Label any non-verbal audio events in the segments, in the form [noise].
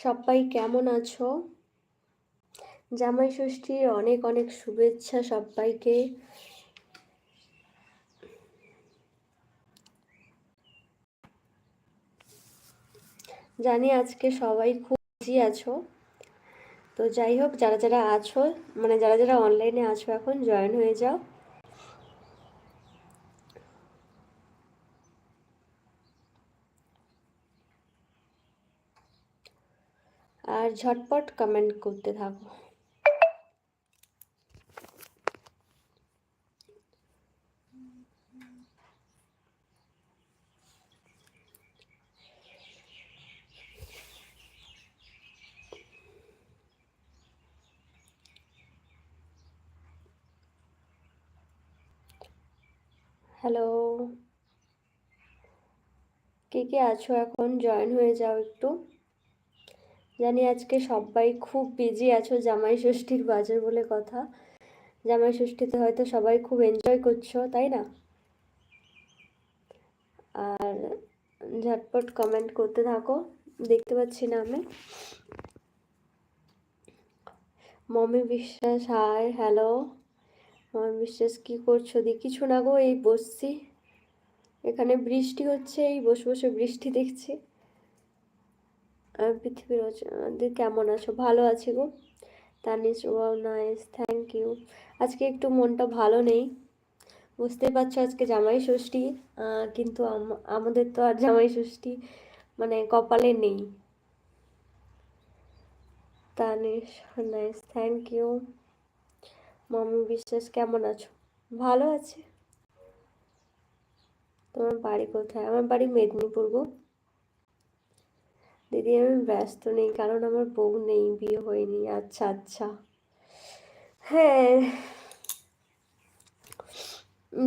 সবাই কেমন আছো? জামাই ষষ্ঠীর অনেক অনেক শুভেচ্ছা সবাইকে জানি আজকে সবাই খুব বিজি আছো। তো যাই হোক, যারা যারা আছো মানে যারা যারা অনলাইনে আছো এখন জয়েন হয়ে যাও আর ঝটপট কমেন্ট করতে থাকো। হ্যালো কে কে আছো এখন? জয়েন হয়ে যাও একটু। জানি আজকে সবাই খুব বিজি আছো জামাই ষষ্ঠীর বাজার বলে কথা। জামাই ষষ্ঠীতে হয়তো সবাই খুব এনজয় করছ, তাই না? আর ঝটপট কমেন্ট করতে থাকো, দেখতে পাচ্ছি না আমি। মমি বিশ্বাস হাই হ্যালো মমি বিশ্বাস, কি করছ? দি কিছু না গো, এই বসছি। এখানে বৃষ্টি হচ্ছে, এই বসে বসে বৃষ্টি দেখছি। পৃথিবীর কেমন আছো? ভালো আছি গো। Tanis wow, nice thank you আজকে একটু মনটা ভালো নেই। বুঝতে পারছ আজকে জামাই ষষ্ঠী কিন্তু আমাদের তো আর জামাই ষষ্ঠী মানে কপালে নেই। তানিশ, নাইস থ্যাংক ইউ মামি বিশ্বাস, কেমন আছো? ভালো আছে। তোমার বাড়ি কোথায়? আমার বাড়ি মেদিনীপুর গো। দিদি, আমি ব্যস্ত নেই, কারণ আমার বউ নেই, বিয়ে হয়নি। আচ্ছা আচ্ছা। হ্যাঁ।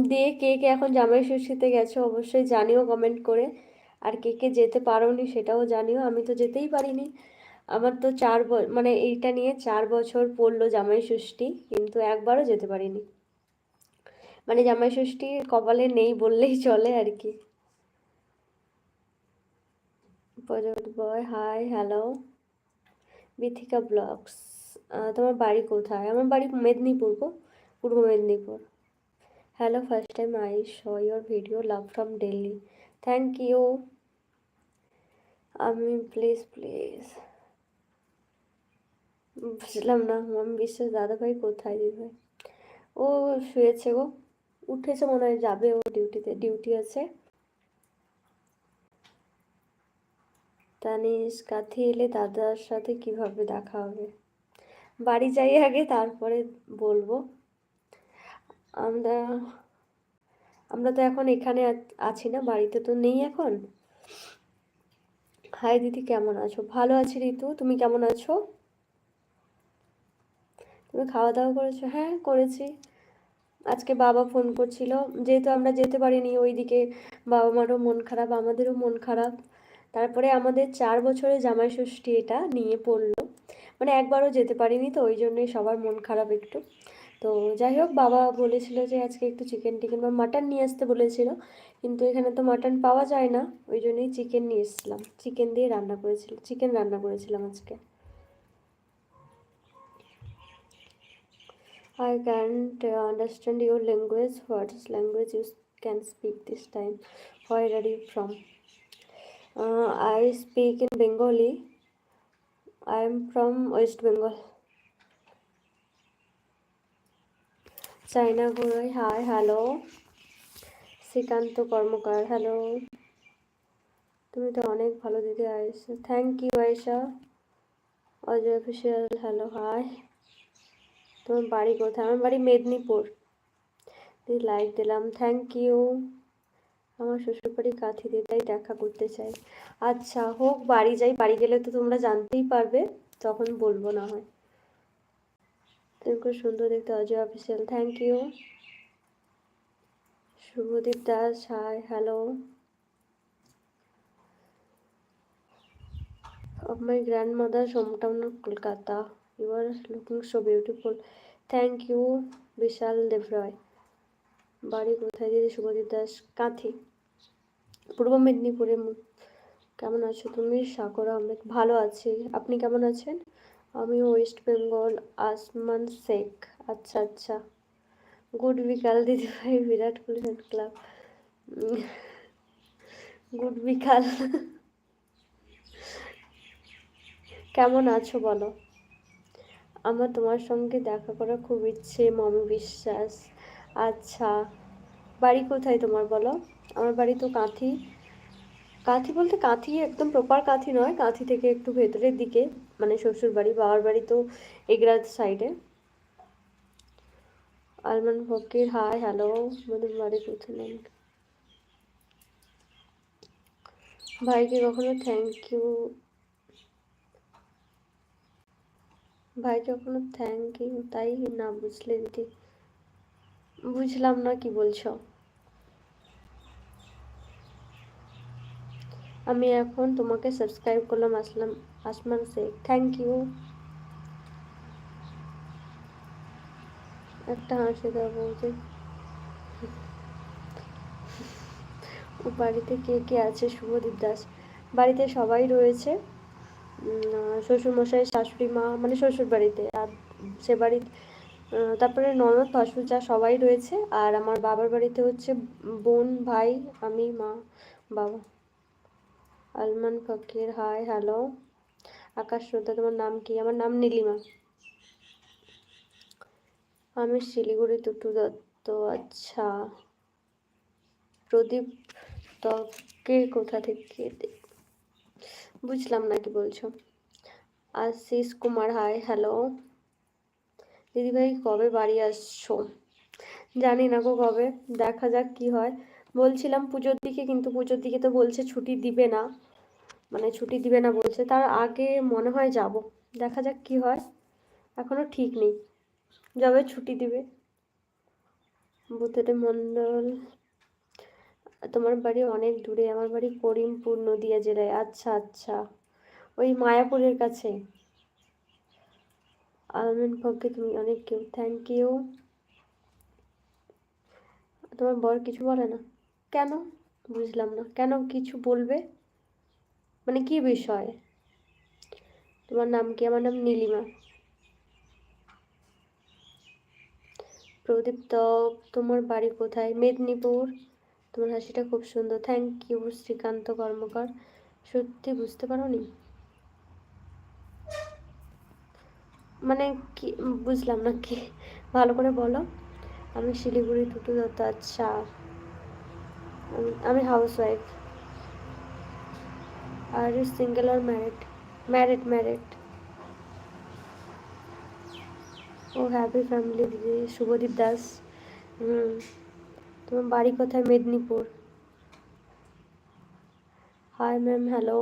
দিয়ে কে কে এখন জামাই ষষ্ঠীতে গেছো অবশ্যই জানিও কমেন্ট করে। আর কে কে যেতে পারোনি সেটাও জানিও, আমি তো যেতেই পারিনি। আমার তো চার মানে এইটা নিয়ে চার বছর পড়ল জামাই ষষ্ঠী কিন্তু একবারও যেতে পারিনি। মানে জামাই ষষ্ঠী কপালে নেই বললেই চলে আর কি। প্রজট boy hi, hello. Bithika vlogs তোমার বাড়ি কোথায়? আমার বাড়ি মেদিনীপুর গো, পূর্ব Medinipur. Hello first time I saw your video love from Delhi thank you আমি প্লিজ প্লিজ বুঝলাম না আমি বিশ্বাস দাদা ভাই কোথায় দিদি ভাই ও শুয়েছে গো। উঠেছে মনে হয়, যাবে ও ডিউটিতে ডিউটি আছে। তানিশ কাথি এলে দাদার সাথে কীভাবে দেখা হবে? বাড়ি যাই আগে, তারপরে বলব। আমরা আমরা তো এখন এখানে আছি না, বাড়িতে তো নেই এখন। হাই দিদি, কেমন আছো? ভালো আছি ঋতু, তুমি কেমন আছো? তুমি খাওয়া দাওয়া করেছ? হ্যাঁ করেছি। আজকে বাবা ফোন করছিল, যেহেতু আমরা যেতে পারিনি, ওইদিকে বাবা মারও মন খারাপ, আমাদেরও মন খারাপ। তারপরে আমাদের চার বছরে জামাই ষষ্ঠী এটা নিয়ে পড়ল মানে একবারও যেতে পারিনি তো ওই জন্যই সবার মন খারাপ একটু তো যাই হোক বাবা বলেছিল যে আজকে একটু চিকেন টিকেন বা মাটন নিয়ে আসতে বলেছিল কিন্তু এখানে তো মাটন পাওয়া যায় না ওই জন্যই চিকেন নিয়ে এসেছিলাম চিকেন দিয়ে রান্না করেছিল চিকেন রান্না করেছিলাম আজকে I can't uh, understand your language. What language you can speak this time? Where are you from? Uh, I speak in Bengali. I am from West Bengal. চাইনা গুড়াই hi hello Srikanta Karmakar hello তুমি তো অনেক ভালো দিদি Ayesha. Thank you Ayesha. Ajay official hello hi তোমার বাড়ি কোথায়? আমার বাড়ি মেদিনীপুর। লাইক দিলাম। থ্যাংক ইউ আমার শ্বশুরবাড়ি কাঁথি দিয়ে তাই দেখা করতে চাই। আচ্ছা হোক, বাড়ি যাই, বাড়ি গেলে তো তোমরা জানতেই পারবে, তখন বলব না হয়। তুমি খুব সুন্দর দেখতে, Ajay official thank you Subhadip Das hi hello of my grandmother's hometown of Kolkata. You are looking so beautiful. Thank you Bishal Debroy বাড়ি কোথায় দিদি? শুভদীপ দাস, কাঁথি। পূর্ব মেদিনীপুরে কেমন আছো তুমি? সাগর, আহমেদ, ভালো আছি। আপনি কেমন আছেন? আমি ওয়েস্ট বেঙ্গল আসমান শেখ আচ্ছা আচ্ছা। গুড বিকাল দিদি ভাই বিরাট কোহলি ক্লাব গুড বিকাল। কেমন আছো বলো? আমার তোমার সঙ্গে দেখা করার খুব ইচ্ছে, মমি বিশ্বাস। আচ্ছা বাড়ি কোথায় তোমার বলো? আমার বাড়ি তো কাঁথি। কাঁথি বলতে কাঁথি একদম প্রপার কাঁথি নয়, কাঁথি থেকে একটু ভেতরের দিকে মানে শ্বশুর বাড়ি, বাবার বাড়ি তো এগরাজ সাইডে আলমান ফকির হাই হ্যালো আমাদের বাড়ি নাম ভাইকে কখনো থ্যাংক ইউ ভাইকে কখনো থ্যাংক ইউ তাই না বুঝলে দিদি বুঝলাম না কি বলছো। আমি এখন তোমাকে সাবস্ক্রাইব করলাম, আসলাম, আসমান শেখ থ্যাংক ইউ একটা হাসি দাও বলতে। ও বাড়িতে কে কে আছে? শুভদীপ দাস। বাড়িতে সবাই রয়েছে। শ্বশুরমশাই, শাশুড়ি মা মানে শ্বশুর বাড়িতে। আর সে বাড়ি তারপরে ননদ, ভাসুর যা সবাই রয়েছে। আর আমার বাবার বাড়িতে হচ্ছে বোন, ভাই, আমি, মা, বাবা। আলমান ফকির, হাই, হ্যালো। আকাশ শ্রদ্ধা তোমার নাম কি? আমার নাম নীলিমা। আমি শিলিগুড়ি টুটু দত্ত। আচ্ছা। প্রদীপ তকে কোথা থেকে বুঝলাম না কি বলছো। Ashis Kumar, hi, hello. দিদিভাই, কবে বাড়ি আসছো? জানি না গো কবে। দেখা যাক কি হয়। বলছিলাম পুজোর দিকে, কিন্তু পুজোর দিকে তো বলছে ছুটি দিবে না। মানে ছুটি দিবে না বলছে, তার আগে মনে হয় যাব। দেখা যাক কি হয়। এখনও ঠিক নেই। যবে ছুটি দিবে। বুদ্ধদেব মণ্ডল তোমার বাড়ি অনেক দূরে, আমার বাড়ি করিমপুর নদিয়া জেলায়। আচ্ছা আচ্ছা। ওই মায়াপুরের কাছে। আলমেন পক্ষে তুমি অনেক কেউ। থ্যাংক ইউ তোমার বর কিছু বলে না? কেন? বুঝলাম না। কেন কিছু বলবে? মানে কি বিষয়? তোমার নাম কি? আমার নাম নীলিমা। প্রদীপ তপ তোমার বাড়ি কোথায়? মেদিনীপুর। তোমার হাসিটা খুব সুন্দর। Thank you Srikanta Karmakar. সত্যি বুঝতে পারো নি মানে কি, বুঝলাম না কি? ভালো করে বলো। আমি শিলিগুড়ি টুটু দত্ত আচ্ছা আমি housewife are you single আর ম্যারিড ম্যারিড ম্যারিড ও হ্যাপি ফ্যামিলি দিদি, শুভদীপ দাস। হুম, তোমার বাড়ি কোথায়? মেদিনীপুর। হাই ম্যাম হ্যালো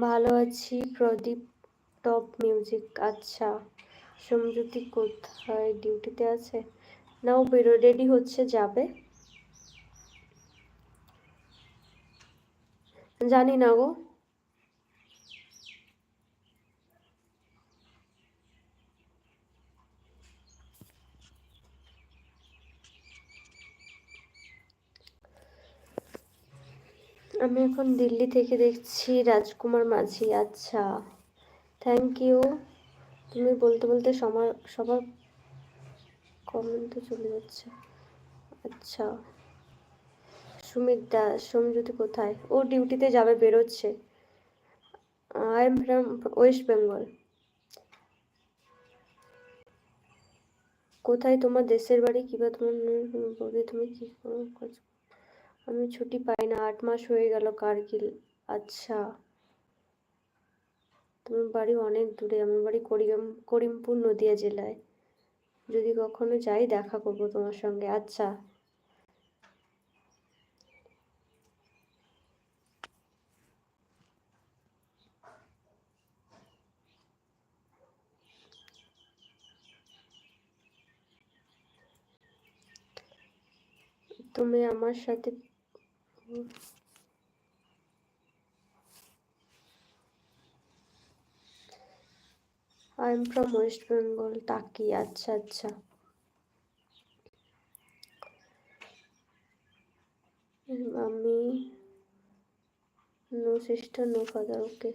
ভালো আছি, প্রদীপ টপ মিউজিক আচ্ছা। সমজ্যোতি কোথায়? ডিউটিতে আছে? না ও বেরো রেডি হচ্ছে, যাবে। জানি না গো। আমি এখন দিল্লি থেকে দেখছি রাজকুমার মাঝি আচ্ছা। থ্যাংক ইউ তুমি বলতে বলতে সবার সবার কমেন্টে চলে যাচ্ছে। আচ্ছা। সুমিত দাস সোমজ্যোতি কোথায়? ও ডিউটিতে যাবে, বেরোচ্ছে। I am from West Bengal. কোথায় তোমার দেশের বাড়ি? কিবা তোমার বৌদি তুমি কি আমি ছুটি পাই না, আট মাস হয়ে গেল কারগিল। আচ্ছা। তোমার বাড়ি অনেক দূরে, আমার বাড়ি করিম, করিমপুর নদিয়া জেলায়। যদি কখনো যাই, দেখা করব তোমার সঙ্গে। আচ্ছা। তুমি আমার সাথে I am from West Bengal Taki আচ্ছা আচ্ছা। আমি no sister no father okay,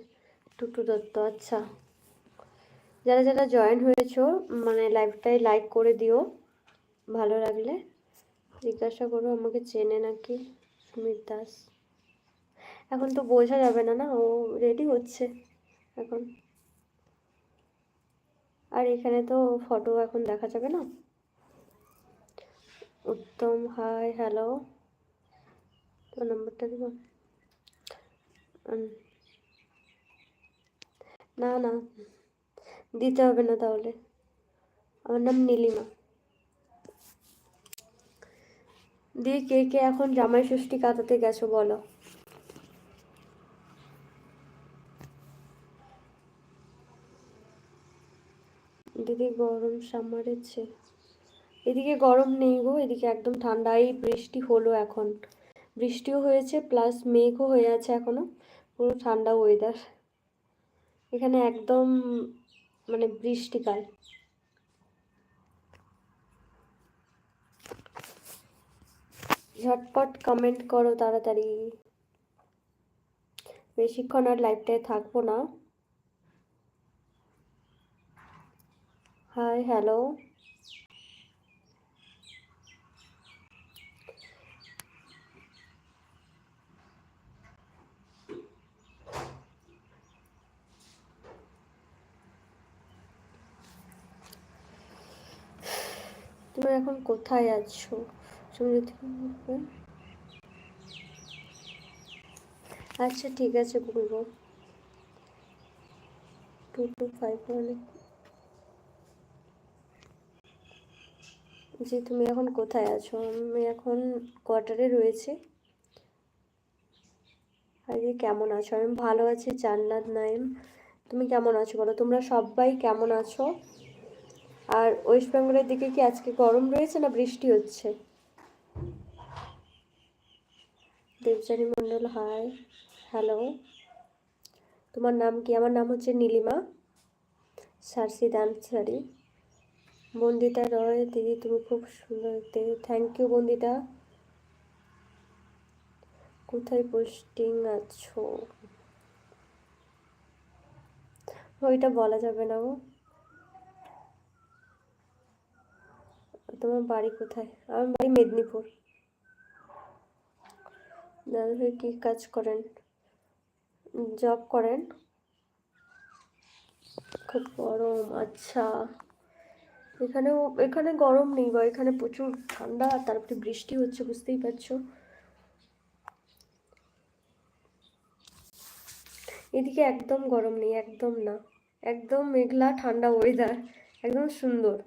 Tutu Dutta আচ্ছা। যারা যারা জয়েন হয়েছো মানে লাইভটাই লাইক করে দিও, ভালো লাগলে। জিজ্ঞাসা করো আমাকে চেনে নাকি সুমিত দাস। এখন তো বোঝা যাবে না না? ও রেডি হচ্ছে এখন। আর এখানে তো ফটো এখন দেখা যাবে না। উত্তম হাই হ্যালো তোর নাম্বারটা দিব? না না। দিতে হবে না তাহলে। আমার নাম নীলিমা। দিয়ে কে কে এখন জামাই ষষ্ঠী কাটাতে গেছো বলো? দিদি গরম সামারেছে। এদিকে গরম নেই গো, এদিকে একদম ঠান্ডা এই বৃষ্টি হলো এখন। বৃষ্টিও হয়েছে প্লাস মেঘও হয়ে আছে এখনও, পুরো ঠান্ডা ওয়েদার এখানে একদম মানে বৃষ্টিকাল। ঝটপট কমেন্ট করো তাড়াতাড়ি। বেশিক্ষণ আর লাইভটায় থাকব না। হাই হ্যালো তুমি এখন কোথায় আছো? সুমিত আচ্ছা ঠিক আছে বলব টু টু ফাইভ ওয়ান জি, তুমি এখন কোথায় আছো? আমি এখন কোয়ার্টারে রয়েছি। আরে কেমন আছো? আমি ভালো আছি, জান্নাত নাইম। তুমি কেমন আছো বলো? তোমরা সবাই কেমন আছো? আর ওয়েস্ট বেঙ্গলের দিকে কি আজকে গরম রয়েছে না বৃষ্টি হচ্ছে? দেবজানী মণ্ডল হাই হ্যালো তোমার নাম কি? আমার নাম হচ্ছে নীলিমা। সারসি ডান্সারি বন্দিতা রয়, দিদি তুমি খুব সুন্দর থ্যাংক ইউ বন্দিতা। কোথায় পোস্টিং আছো? ওইটা বলা যাবে না গো। তোমার বাড়ি কোথায়? আমার বাড়ি মেদিনীপুর। দাদা ভাই কী কাজ করেন? জব করেন? খুব গরম আচ্ছা। এখানেও, এখানে গরম নেই বা এখানে প্রচুর ঠান্ডা, তারপরে বৃষ্টি হচ্ছে, বুঝতেই পারছ। এদিকে একদম গরম নেই, একদম না। একদম মেঘলা, ঠান্ডা ওয়েদার একদম সুন্দর।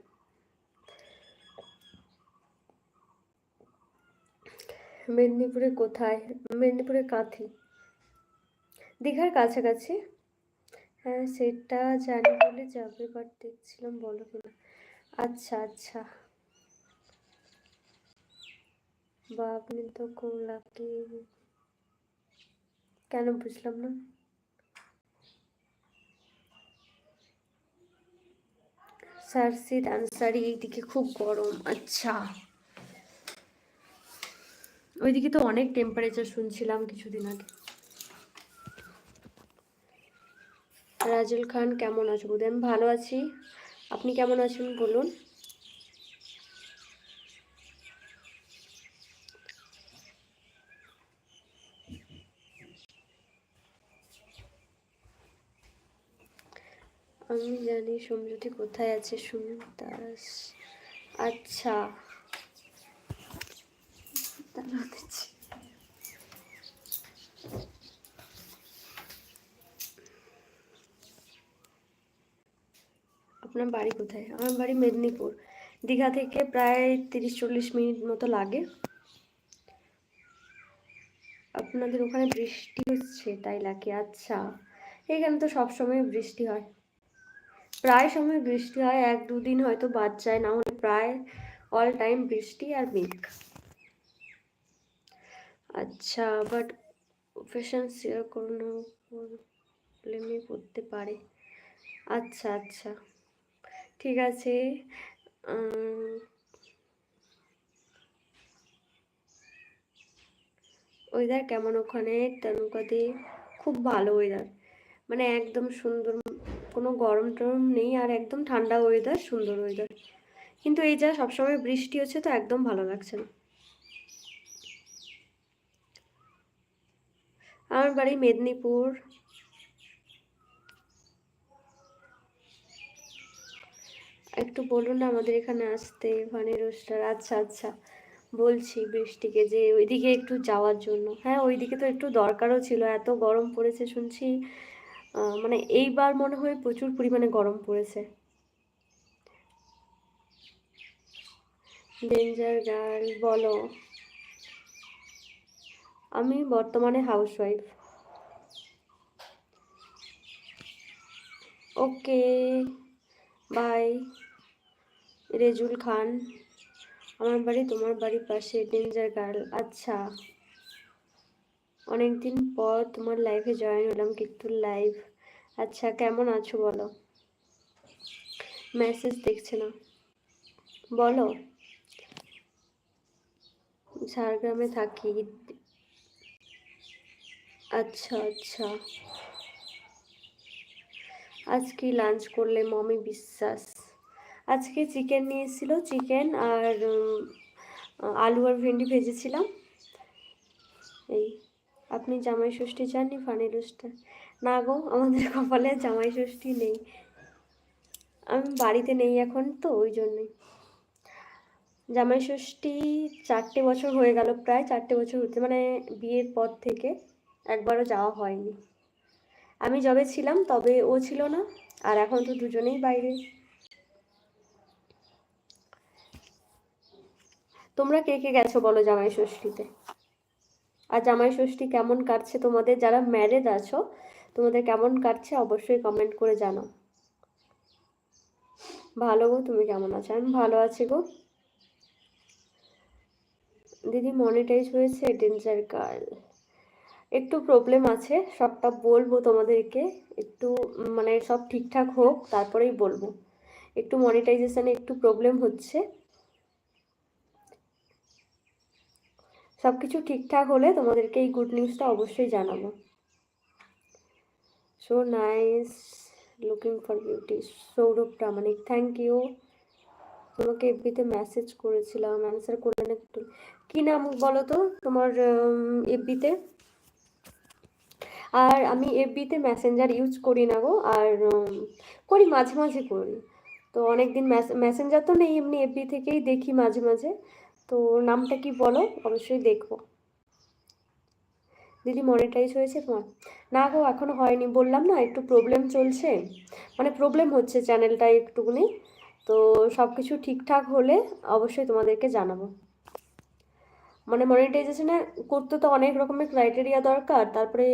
মেদিনীপুরে কোথায়? মেদিনীপুরে কাঁথি। দীঘার কাছাকাছি? হ্যাঁ সেটা জানি বলে যাবে বাট দেখছিলাম, বলো কিনা আচ্ছা আচ্ছা। বা আপনি তো খুব লাকি কেন বুঝলাম না? সারসিদ আনসারি এইদিকে খুব গরম। আচ্ছা। ওইদিকে তো অনেক টেম্পারেচার শুনছিলাম কিছুদিন আগে। রাজুল খান, কেমন আছো বৌদি আমি ভালো আছি। আপনি কেমন আছেন বলুন? আমি জানি সমৃদ্ধি কোথায় আছে সুমিত দাস আচ্ছা। আপনার বাড়ি কোথায় আমার বাড়ি মেদিনীপুর দীঘা থেকে প্রায় তিরিশ চল্লিশ মিনিট মতো লাগে আপনাদের ওখানে বৃষ্টি হচ্ছে তাই লাগে আচ্ছা এখানে তো সব সময় বৃষ্টি হয় প্রায় সময় বৃষ্টি হয় এক দুদিন হয়তো বাদ যায় না হলে প্রায় অল টাইম বৃষ্টি আর মেঘ আচ্ছা বাট প্রফেশন শেয়ার কোনো প্রবলেমে পড়তে পারে। আচ্ছা আচ্ছা। ঠিক আছে। ওয়েদার কেমন ওখানে? তনুকাদি খুব ভালো ওয়েদার মানে একদম সুন্দর, কোনো গরম টরম নেই আর একদম ঠান্ডা ওয়েদার সুন্দর ওয়েদার কিন্তু এই যা সবসময় বৃষ্টি হচ্ছে, তো একদম ভালো লাগছে না। আমার বাড়ি মেদিনীপুর। একটু বলুন না আমাদের এখানে আসতে ফানি রোস্টার আচ্ছা আচ্ছা বলছি বৃষ্টিকে যে ওইদিকে একটু যাওয়ার জন্য। হ্যাঁ ওইদিকে তো একটু দরকারও ছিল, এত গরম পড়েছে শুনছি মানে এইবার মনে হয় প্রচুর পরিমাণে গরম পড়েছে। ডেঞ্জার গার্ল, বলো। আমি বর্তমানে হাউসওয়াইফ ওকে বাই রেজুল খান, আমার বাড়ি তোমার বাড়ির পাশে ডেঞ্জার গার্ল আচ্ছা অনেকদিন পর তোমার লাইফে জয়েন হলাম কিন্তু লাইভ আচ্ছা কেমন আছো বলো? মেসেজ দেখছে না। বলো, ঝাড়গ্রামে থাকি। আচ্ছা আচ্ছা। আজকে লাঞ্চ করলে মমি বিশ্বাস। আজকে চিকেন নিয়ে এসেছিল চিকেন আর আলু আর ভেন্ডি ভেজেছিলাম। এই, আপনি জামাই ষষ্ঠী জাননি ফানি রোস্টটা না গো, আমাদের কপালে জামাই ষষ্ঠী নেই। আমি বাড়িতে নেই এখন তো, ওই জন্যই। জামাই ষষ্ঠী চারটে বছর হয়ে গেল প্রায়, চারটে বছর হতে মানে বিয়ের পর থেকে। একবারও যাওয়া হয়নি। আমি যবে ছিলাম, তবে ও ছিল না, আর এখন তো দুজনেই বাইরে। তোমরা কে কে গেছো বলো জামাই ষষ্ঠীতে আর জামাই ষষ্ঠী কেমন কাটছে তোমাদের? যারা ম্যারেড আছো, তোমাদের কেমন কাটছে অবশ্যই কমেন্ট করে জানাও। ভালো গো, তুমি কেমন আছো? আমি ভালো আছি গো। দিদি মনিটাইজ হয়েছে ডেঞ্জার গার্ল একটু প্রবলেম আছে, সবটা বলব তোমাদেরকে। একটু মানে সব ঠিকঠাক হোক, তারপরেই বলব। একটু মনিটাইজেশানে একটু প্রবলেম হচ্ছে। সব কিছু ঠিকঠাক হলে তোমাদেরকে এই গুড নিউজটা অবশ্যই জানাব। So nice looking for beauty Sourav Pramanik thank you তোমাকে এফবিতে মেসেজ করেছিলাম অ্যান্সার করলে না কী নাম বলো তো তোমার এফবিতে আর আমি এফবিতে মেসেঞ্জার ইউজ করি না গো, আর করি মাঝে মাঝে করি। তো অনেক দিন মেসেঞ্জার তো নেই, এমনি এফবি থেকেই দেখি মাঝে মাঝে। তো নামটা কি বলো? অবশ্যই দেখব। দিদি মনিটাইজ হয়েছে তোমার? না গো, এখনও হয়নি। বললাম না, একটু প্রবলেম চলছে। মানে প্রবলেম হচ্ছে চ্যানেলটা একটুকুনি তো সব কিছু ঠিকঠাক হলে অবশ্যই তোমাদেরকে জানাব। মানে মনিটাইজেশনে করতে তো অনেক রকমের ক্রাইটেরিয়া দরকার। তারপরে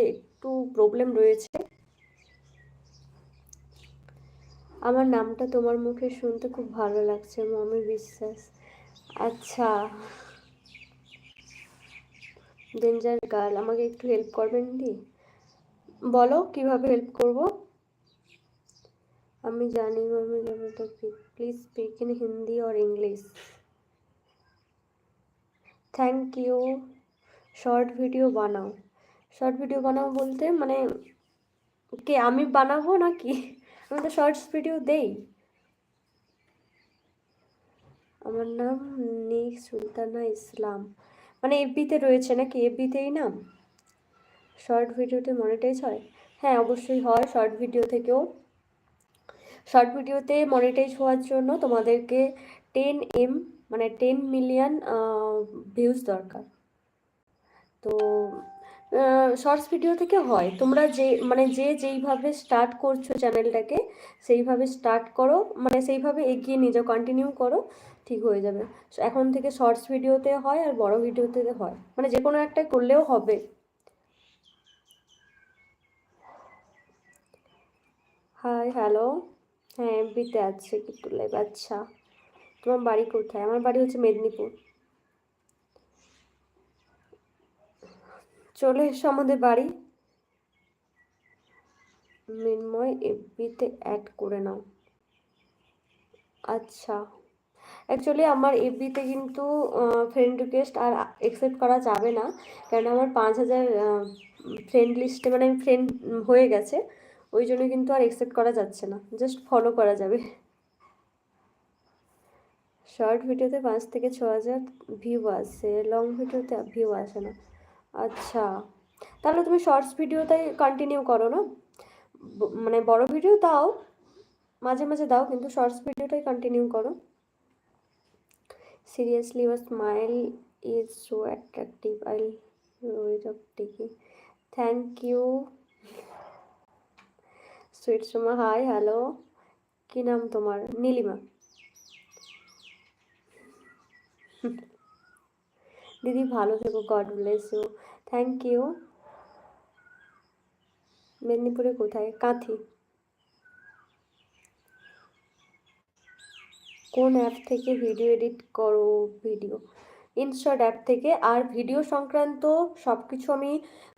একটু প্রবলেম রয়েছে। আমার নামটা তোমার মুখে শুনতে খুব ভালো লাগছে, মমি বিশ্বাস। আচ্ছা। ডেঞ্জার গার্ল আমাকে একটু হেল্প করবেন দি বলো, কীভাবে হেল্প করব? আমি জানি মমি তো please speak in Hindi or English thank you short video বানাও। শর্ট ভিডিও বানাবো বলতে মানে কে, আমি বানাবো নাকি? আমি তো শর্টস ভিডিও দেই। আমার নাম নি সুলতানা ইসলাম। মানে এফবিতে রয়েছে নাকি? এফবিতেই নাম? শর্ট ভিডিওতে মনিটাইজ হয়? হ্যাঁ অবশ্যই হয় শর্ট ভিডিও থেকেও। শর্ট ভিডিওতে মনিটাইজ হওয়ার জন্য তোমাদেরকে টেন এম মানে টেন মিলিয়ন ভিউজ দরকার। তো শর্টস ভিডিও থেকে হয়। তোমরা যে মানে যে যেইভাবে স্টার্ট করছ চ্যানেলটাকে সেইভাবে স্টার্ট করো মানে সেইভাবে এগিয়ে নিয়ে যাও কন্টিনিউ করো, ঠিক হয়ে যাবে। এখন থেকে শর্টস ভিডিওতে হয় আর বড় ভিডিওতে হয়। মানে যে কোনো একটা করলেও হবে। হাই হ্যালো হ্যাঁ এমপিতে আছে, কিন্তু লাইভ আচ্ছা। তোমার বাড়ি কোথায়? আমার বাড়ি হচ্ছে মেদিনীপুর। চলে এসো আমাদের বাড়ি। মৃন্ময় এফবিতে অ্যাড করে নাও। আচ্ছা। অ্যাকচুয়ালি আমার এফবিতে কিন্তু ফ্রেন্ড রিকোয়েস্ট আর অ্যাকসেপ্ট করা যাবে না। কারণ আমার পাঁচ হাজার ফ্রেন্ড লিস্টে মানে আমি ফ্রেন্ড হয়ে গেছে। ওই জন্য কিন্তু আর অ্যাকসেপ্ট করা যাচ্ছে না। জাস্ট ফলো করা যাবে। শর্ট ভিডিওতে পাঁচ থেকে ছ হাজার ভিউ আসে। লং ভিডিওতে ভিউ আসে না। আচ্ছা। তাহলে তুমি শর্টস ভিডিওটাই কন্টিনিউ করো, না? মানে বড় ভিডিও দাও, মাঝে মাঝে দাও, কিন্তু শর্টস ভিডিওটাই কন্টিনিউ করো। Seriously your smile is so attractive I wait of taking thank you sweet Soma hi hello কি নাম তোমার? নীলিমা। [laughs] দিদি, ভালো থেকো God bless you thank you মেদিনীপুরে কোথায়? কাঁথি। কোন অ্যাপ থেকে ভিডিও এডিট করো ভিডিও ইনশর্ট অ্যাপ থেকে। আর ভিডিও সংক্রান্ত সব কিছু আমি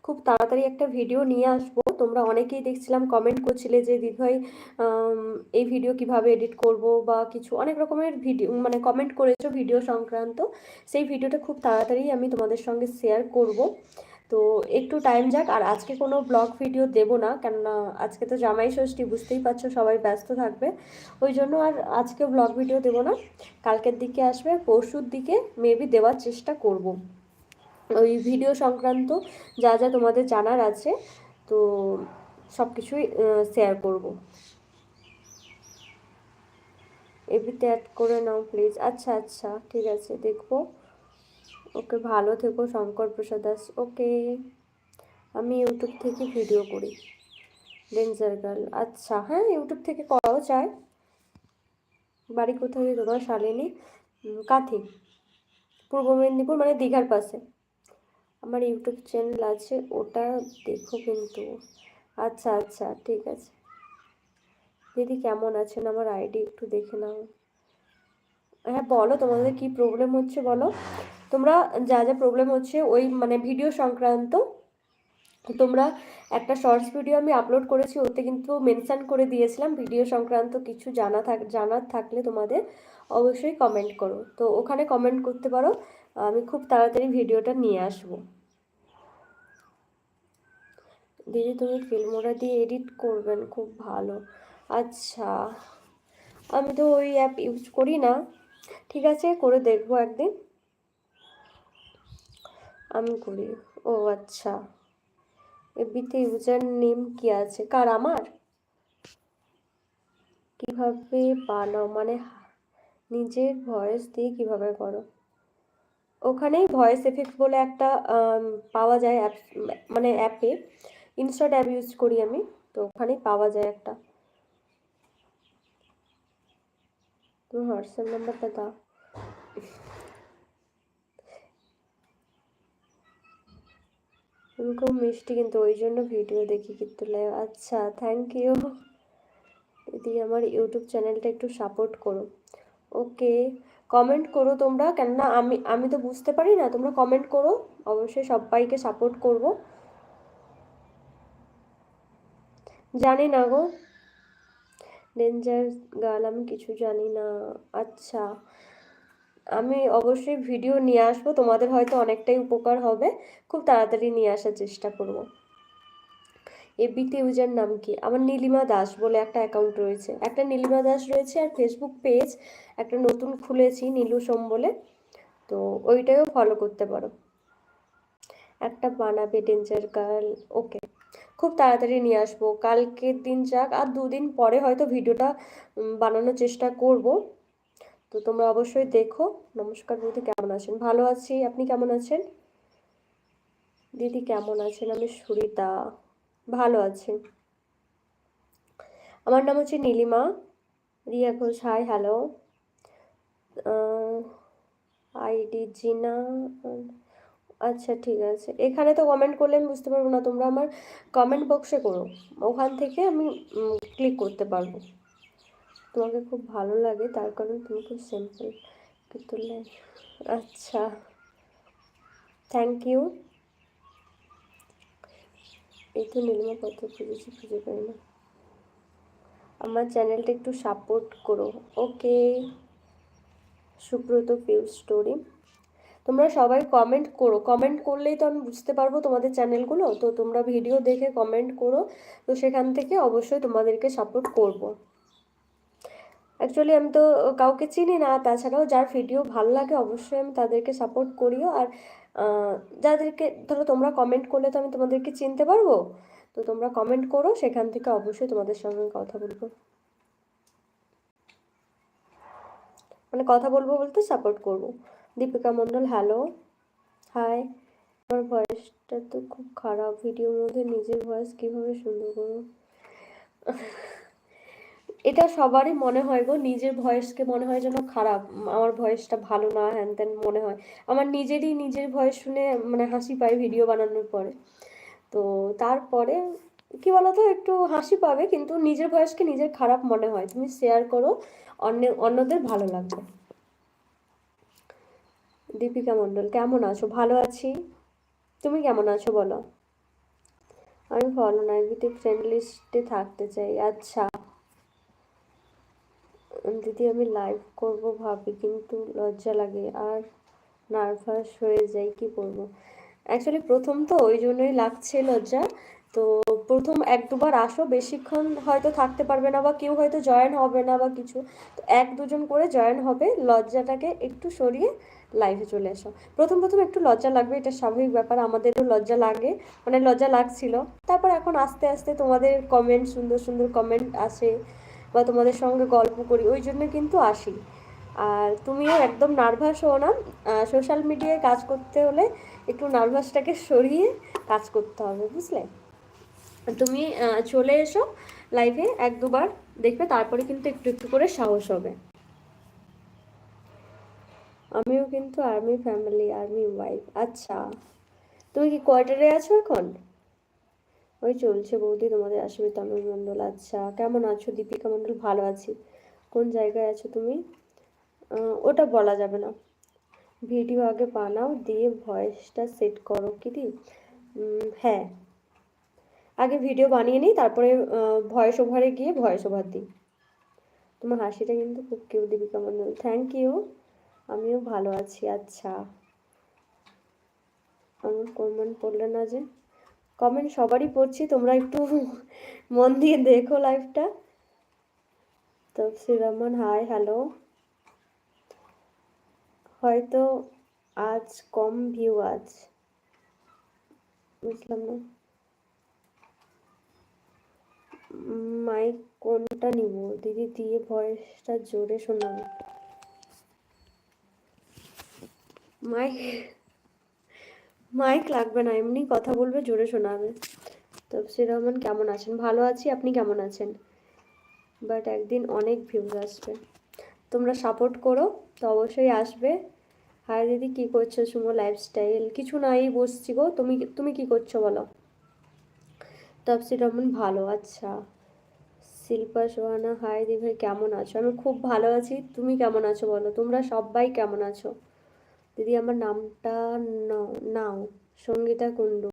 খুব তাড়াতাড়ি একটা ভিডিও নিয়ে আসব। তোমরা অনেকেই দেখছিলাম কমেন্ট করছিলে যে, দিদিভাই এই ভিডিও কীভাবে এডিট করব? বা কিছু অনেক রকমের ভিডিও মানে কমেন্ট করেছ ভিডিও সংক্রান্ত। সেই ভিডিওটা খুব তাড়াতাড়ি আমি তোমাদের সঙ্গে শেয়ার করব। তো একটু টাইম যাক, আর আজকে কোনো ব্লগ ভিডিও দেবো না, কেননা আজকে তো জামাই ষষ্ঠী, বুঝতেই পারছ সবাই ব্যস্ত থাকবে। ওই জন্য আর আজকে ব্লগ ভিডিও দেবো না, কালকের দিকে আসবে, পরশুর দিকে মেবি দেওয়ার চেষ্টা করব। ওই ভিডিও সংক্রান্ত যা যা তোমাদের জানার আছে, তো সব কিছুই শেয়ার করব। এবিতে অ্যাড করে নাও প্লিজ আচ্ছা আচ্ছা ঠিক আছে, দেখব। ওকে ভালো থেকো, শঙ্কর প্রসাদ দাস। ওকে, আমি ইউটিউব থেকে ভিডিও করি। ডেঞ্জার গার্ল আচ্ছা হ্যাঁ ইউটিউব থেকে করাও যায়। বাড়ি কোথায় তোমার শালিনী? কাঁথি, পূর্ব মেদিনীপুর মানে দীঘার পাশে। আমার ইউটিউব চ্যানেল আছে, ওটা দেখো কিন্তু। আচ্ছা আচ্ছা ঠিক আছে। দিদি কেমন আছেন? আমার আইডি একটু দেখে নাও। হ্যাঁ বলো তোমাদের কি প্রবলেম হচ্ছে, বলো। তোমরা যা যা প্রবলেম হচ্ছে, ওই মানে ভিডিও সংক্রান্ত তোমরা একটা শর্টস ভিডিও আমি আপলোড করেছি, ওতে কিন্তু মেনশান করে দিয়েছিলাম। ভিডিও সংক্রান্ত কিছু জানা থাক, জানার থাকলে তোমাদের অবশ্যই কমেন্ট করো। তো ওখানে কমেন্ট করতে পারো, আমি খুব তাড়াতাড়ি ভিডিওটা নিয়ে আসব। দিদি, তুমি ফিল্মোরা দিয়ে এডিট করবেন, খুব ভালো। আচ্ছা আমি তো ওই অ্যাপ ইউজ করি না। ঠিক আছে, করে দেখব একদিন। আমি করি। ও আচ্ছা। এবিতে ইউজার নেম কি আছে? কার, আমার? কীভাবে বানাও? মানে নিজের ভয়েস দিয়ে কীভাবে করো? ওখানেই ভয়েস এফেক্ট বলে একটা পাওয়া যায় অ্যাপ মানে অ্যাপে। ইনস্টাট অ্যাপ ইউজ করি আমি, তো ওখানেই পাওয়া যায় একটা। তুমি হোয়াটসঅ্যাপ নাম্বারটা দাও। তুমি খুব মিষ্টি কিন্তু, ওই জন্য ভিডিও দেখি কিন্তু লাইভ আচ্ছা থ্যাংক ইউ দিদি আমার ইউটিউব চ্যানেলটা একটু সাপোর্ট করো। ওকে কমেন্ট করো তোমরা, কেননা আমি আমি তো বুঝতে পারি না, তোমরা কমেন্ট করো। অবশ্যই সবাইকে সাপোর্ট করব। জানি না গো। ডেঞ্জার গার্ল আমি কিছু জানি না। আচ্ছা। আমি অবশ্যই ভিডিও নিয়ে আসব। তোমাদের হয়তো অনেকটাই উপকার হবে। খুব তাড়াতাড়ি নিয়ে আসার চেষ্টা করব। এবিতে ইউজার নাম কি? আমার নীলিমা দাস বলে একটা অ্যাকাউন্ট রয়েছে। একটা নীলিমা দাস রয়েছে আর ফেসবুক পেজ একটা নতুন খুলেছি, নীলু সোম বলে। তো ওইটাও ফলো করতে পারো। একটা বানাবে ডেঞ্জার গার্ল ওকে খুব তাড়াতাড়ি নিয়ে আসব। কালকের দিন যাক, আর দুদিন পরে হয়তো ভিডিওটা বানানোর চেষ্টা করব। তো তোমরা অবশ্যই দেখো। নমস্কার বৌদি কেমন আছেন? ভালো আছি। আপনি কেমন আছেন? দিদি কেমন আছেন? আমি সুরিতা। ভালো আছি। আমার নাম হচ্ছে Nilima. Riya Ghosh hi hello ID জিনা। আচ্ছা ঠিক আছে। এখানে তো কমেন্ট করলে আমি বুঝতে পারব না তোমরা। আমার কমেন্ট বক্সে করো। ওখান থেকে আমি ক্লিক করতে পারব। তোমাকে খুব ভালো লাগে, তার কারণ তুমি খুব সিম্পল কিন্তু আচ্ছা থ্যাংক ইউ এই তো নীলিমা কত খুঁজেছি, খুঁজে পাই না। আমার চ্যানেলটা একটু সাপোর্ট করো। ওকে সুব্রত ফিউ স্টোরি তোমরা সবাই কমেন্ট করো। কমেন্ট করলেই তো আমি বুঝতে পারব তোমাদের চ্যানেলগুলো তো তোমরা ভিডিও দেখে কমেন্ট করো। তো সেখান থেকে অবশ্যই তোমাদেরকে সাপোর্ট করব। অ্যাকচুয়ালি আমি তো কাউকে চিনি না। তাছাড়াও যার ভিডিও ভালো লাগে, অবশ্যই আমি তাদেরকে সাপোর্ট করিও। আর যাদেরকে, ধরো তোমরা কমেন্ট করলে তো আমি তোমাদেরকে চিনতে পারব। তো তোমরা কমেন্ট করো, সেখান থেকে অবশ্যই তোমাদের সঙ্গে কথা বলব। মানে কথা বলব বলতে সাপোর্ট করব। দীপিকা মণ্ডল হ্যালো হাই আমার ভয়েসটা তো খুব খারাপ। ভিডিওর মধ্যে নিজের ভয়েস কীভাবে সুন্দর করব? এটা সবারই মনে হয় গো, নিজের ভয়েসকে মনে হয় যেন খারাপ। আমার ভয়েসটা ভালো না, হ্যান ত্যান মনে হয়। আমার নিজেরই নিজের ভয়েস শুনে মানে হাসি পায় ভিডিও বানানোর পরে। তো তারপরে, কি বলতো, একটু হাসি পাবে, কিন্তু নিজের ভয়েসকে নিজের খারাপ মনে হয়। তুমি শেয়ার করো, অন্য, অন্যদের ভালো লাগবে। দীপিকা মণ্ডল, কেমন আছো? ভালো আছি? তুমি কেমন আছো বলো? আমি ফলো নাইভিতে ফ্রেন্ড লিস্টে থাকতে চাই। আচ্ছা। দিদি আমি লাইভ করব ভাবি, কিন্তু লজ্জা লাগে। আর নার্ভাস হয়ে যাই, কি করব? অ্যাকচুয়ালি প্রথম তো, ওই জন্যই লাগছে লজ্জা। তো প্রথম এক দুবার আসো, বেশিক্ষণ হয়তো থাকতে পারবে না বা কেউ হয়তো জয়েন হবে না বা কিছু। তো এক দুজন করে জয়েন হবে, লজ্জাটাকে একটু সরিয়ে লাইভে চলে এসো। প্রথম প্রথম একটু লজ্জা লাগবে, এটা স্বাভাবিক ব্যাপার, আমাদেরও লজ্জা লাগে। মানে লজ্জা লাগছিল। তারপর এখন আস্তে আস্তে তোমাদের কমেন্ট সুন্দর সুন্দর কমেন্ট আসে। বা তোমাদের সঙ্গে গল্প করি, ওই জন্য কিন্তু আসি। আর তুমিও একদম নার্ভাস হও না সোশ্যাল মিডিয়ায় কাজ করতে হলে একটু নার্ভাসটাকে সরিয়ে কাজ করতে হবে, বুঝলে? তুমি চলে এসো লাইভে এক দুবার দেখবে, তারপরে কিন্তু একটু একটু করে সাহস হবে। আমিও কিন্তু আর্মি ফ্যামিলি আর্মি ওয়াইফ আচ্ছা। তুমি কি কোয়ার্টারে আছো এখন? ওই চলছে বৌদি, তোমাদের আসবে তমিল মণ্ডল আচ্ছা কেমন আছো দীপিকা মণ্ডল ভালো আছি। কোন জায়গায় আছো তুমি? ওটা বলা যাবে না। ভিডিও আগে বানাও, দিয়ে ভয়েসটা সেট করো, কি দি হ্যাঁ। আগে ভিডিও বানিয়ে নিই, তারপরে ভয়েস ওভারে গিয়ে ভয়েস ওভার দিই। তোমার হাসিটা কিন্তু খুব কেউ দীপিকা মণ্ডল থ্যাংক ইউ আমিও ভালো আছি আচ্ছা। আমার কমেন্ট পড়লে না যে। কমেন্ট সবারই পড়ছি, তোমরা একটু [laughs] মন দিয়ে দেখো লাইভটা তফসির রহমান হাই হ্যালো হয়তো আজ কম ভিউ আজ। বুঝলাম না। মাইক কোনটা নিব? দিদি দিয়ে ভয়েসটা জোরে শোনাবো মাইক মাইক লাগবে না, এমনি কথা বলবে, জোরে শোনাবে। তফসির রহমান, কেমন আছেন? ভালো আছি, আপনি কেমন আছেন? বাট একদিন অনেক ভিউজ আসবে। তোমরা সাপোর্ট করো, তো অবশ্যই আসবে। হাই দিদি, কী করছ সুমো লাইফস্টাইল কিছু নাই, বসছি গো। তুমি তুমি কি করছ বলো? তফসির রহমান, ভালো আচ্ছা। শিল্পা, সোহানা, হায় দি ভাই, কেমন আছো? আমি খুব ভালো আছি, তুমি কেমন আছো বলো? তোমরা সবাই কেমন আছো? দিদি আমার নামটা নাও সঙ্গীতা কুণ্ডু।